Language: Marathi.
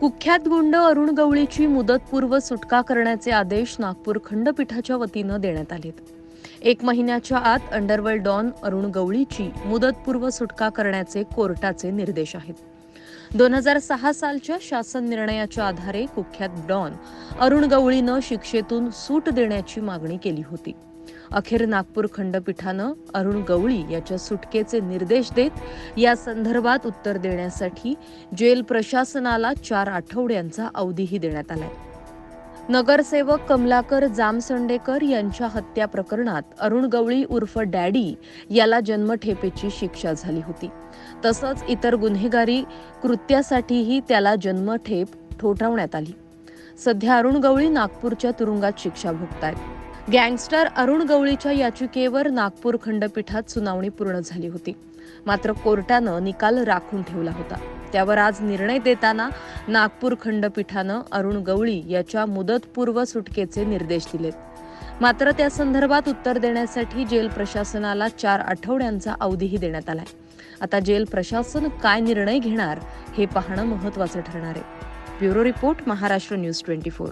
कुख्यात गुंड अरुण गवळीची मुदतपूर्व सुटका करण्याचे आदेश नागपूर खंडपीठाच्या वतीनं देण्यात आलेत. एक महिन्याच्या आत अंडरवर्ल्ड डॉन अरुण गवळीची मुदतपूर्व सुटका करण्याचे कोर्टाचे निर्देश आहेत. दोन हजार सहा सालच्या शासन निर्णयाच्या आधारे कुख्यात डॉन अरुण गवळीनं शिक्षेतून सूट देण्याची मागणी केली होती. अखेर नागपूर खंडपीठानं अरुण गवळी याच्या सुटकेचे निर्देश देत या संदर्भात उत्तर देण्यासाठी जेल प्रशासनाला चार आठवड्यांचा अवधीही देण्यात आलाय. नगरसेवक कमलाकर जामसंडेकर यांच्या हत्या प्रकरणात अरुण गवळी उर्फ डॅडी याला जन्मठेपेची शिक्षा झाली होती. तसंच इतर गुन्हेगारी कृत्यासाठीही त्याला जन्मठेप ठोठावण्यात आली. सध्या अरुण गवळी नागपूरच्या तुरुंगात शिक्षा भोगतायत. गँगस्टर अरुण गवळीच्या याचिकेवर नागपूर खंडपीठात सुनावणी पूर्ण झाली होती. मात्र कोर्टानं निकाल राखून ठेवला होता. त्यावर आज निर्णय देताना नागपूर खंडपीठानं अरुण गवळी याच्या मुदतपूर्व सुटकेचे निर्देश दिलेत. मात्र त्या संदर्भात उत्तर देण्यासाठी जेल प्रशासनाला चार आठवड्यांचा अवधीही देण्यात आलाय. आता जेल प्रशासन काय निर्णय घेणार हे पाहणं महत्वाचं ठरणार आहे. Bureau report Maharashtra news twenty four.